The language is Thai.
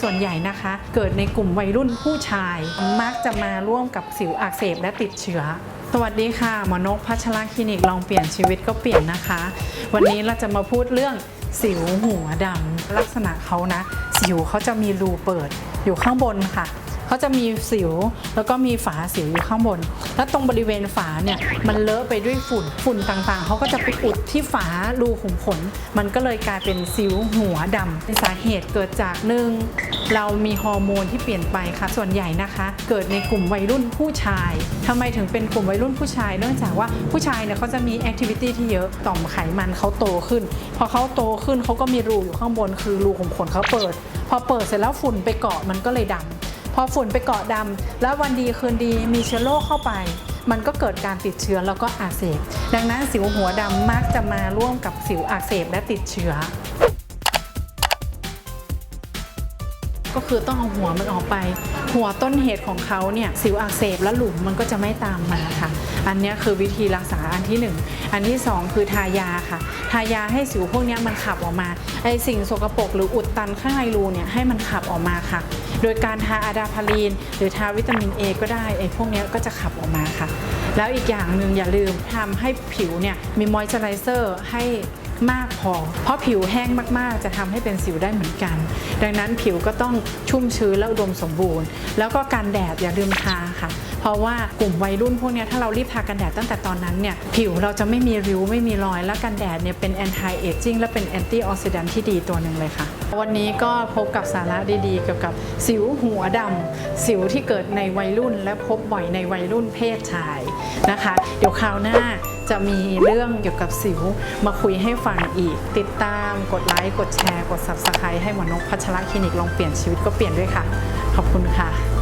ส่วนใหญ่นะคะ เกิดในกลุ่มวัยรุ่นผู้ชาย มักจะมาร่วมกับสิวอักเสบและติดเชื้อ สวัสดีค่ะ หมอนกพัชราคลินิกลองเปลี่ยนชีวิตก็เปลี่ยนนะคะ วันนี้เราจะมาพูดเรื่องสิวหัวดำลักษณะเขานะ สิวเขาจะมีรูเปิดอยู่ข้างบนค่ะ เขาจะมีสิวแล้วก็มีฝาสิวอยู่ข้างบน แล้วตรงบริเวณฝาเนี่ยมันเลอะไปด้วยฝุ่นฝุ่นต่างๆเขาก็จะไปอุดที่ฝารูขุมขน มันก็เลยกลายเป็นสิวหัวดำสาเหตุเกิดจากหนึ่งเรามีฮอร์โมนที่เปลี่ยนไปค่ะส่วนใหญ่นะคะ เกิดในกลุ่มวัยรุ่นผู้ชายทำไมถึงเป็นกลุ่มวัยรุ่นผู้ชาย เนื่องจากว่าผู้ชายเนี่ยเขาจะมีแอคทิวิตี้ที่เยอะต่อมไขมันเขาโตขึ้น พอเขาโตขึ้นเขาก็มีรูอยู่ข้างบนคือรูขุมขนเขาเปิด พอเปิดเสร็จแล้วฝุ่นไปเกาะมันก็เลยดำพ อฝุ่นไปเกาะดำแล้ววันดีคืนดีมีเชื้อโรคเข้าไป มันก็เกิดการติดเชื้อแล้วก็อักเสบ ดังนั้นสิวหัวดำมักจะมาร่วมกับสิวอักเสบและติดเชื้อ ก็คือต้องเอาหัวมันออกไป หัวต้นเหตุของเขาเนี่ยสิวอักเสบและหลุมมันก็จะไม่ตามมาค่ะ อันนี้คือวิธีรักษาอันที่หนึ่งอันที่สองคือทายาค่ะ ทายาให้สิวพวกนี้มันขับออกมาไอสิ่งสกปรกหรืออุดตันข้างในรูเนี่ยให้มันขับออกมาค่ะ โดยการทาอะดาพารีน หรือทาวิตามิน A ก็ได้ไอพวกนี้ก็จะขับออกมาค่ะ แล้วอีกอย่างหนึ่งอย่าลืมทำให้ผิวเนี่ยมีมอยส์เจอไรเซอร์ให้ มากพอ เพราะผิวแห้งมากๆ จะทำให้เป็นสิวได้เหมือนกัน ดังนั้นผิวก็ต้องชุ่มชื้นและอุดมสมบูรณ์ แล้วก็การแดดอย่าลืมทาค่ะ เพราะว่ากลุ่มวัยรุ่นพวกนี้ถ้าเรารีบทากันแดดตั้งแต่ตอนนั้นเนี่ยผิวเราจะไม่มีริ้วไม่มีรอย และกันแดดเนี่ยเป็น anti aging และเป็น anti oxidant ที่ดีตัวหนึ่งเลยค่ะ วันนี้ก็พบกับสาระดีๆ เกี่ยวกับสิวหัวดำสิวที่เกิดในวัยรุ่นและพบบ่อยในวัยรุ่นเพศชายนะคะ เดี๋ยวคราวหน้า จะมีเรื่องเกี่ยวกับสิวมาคุยให้ฟังอีก ติดตามกดไลค์ กดแชร์ กด Subscribe ให้หมอนกพัชรคลินิกลองเปลี่ยนชีวิตก็เปลี่ยนด้วยค่ะ ขอบคุณค่ะ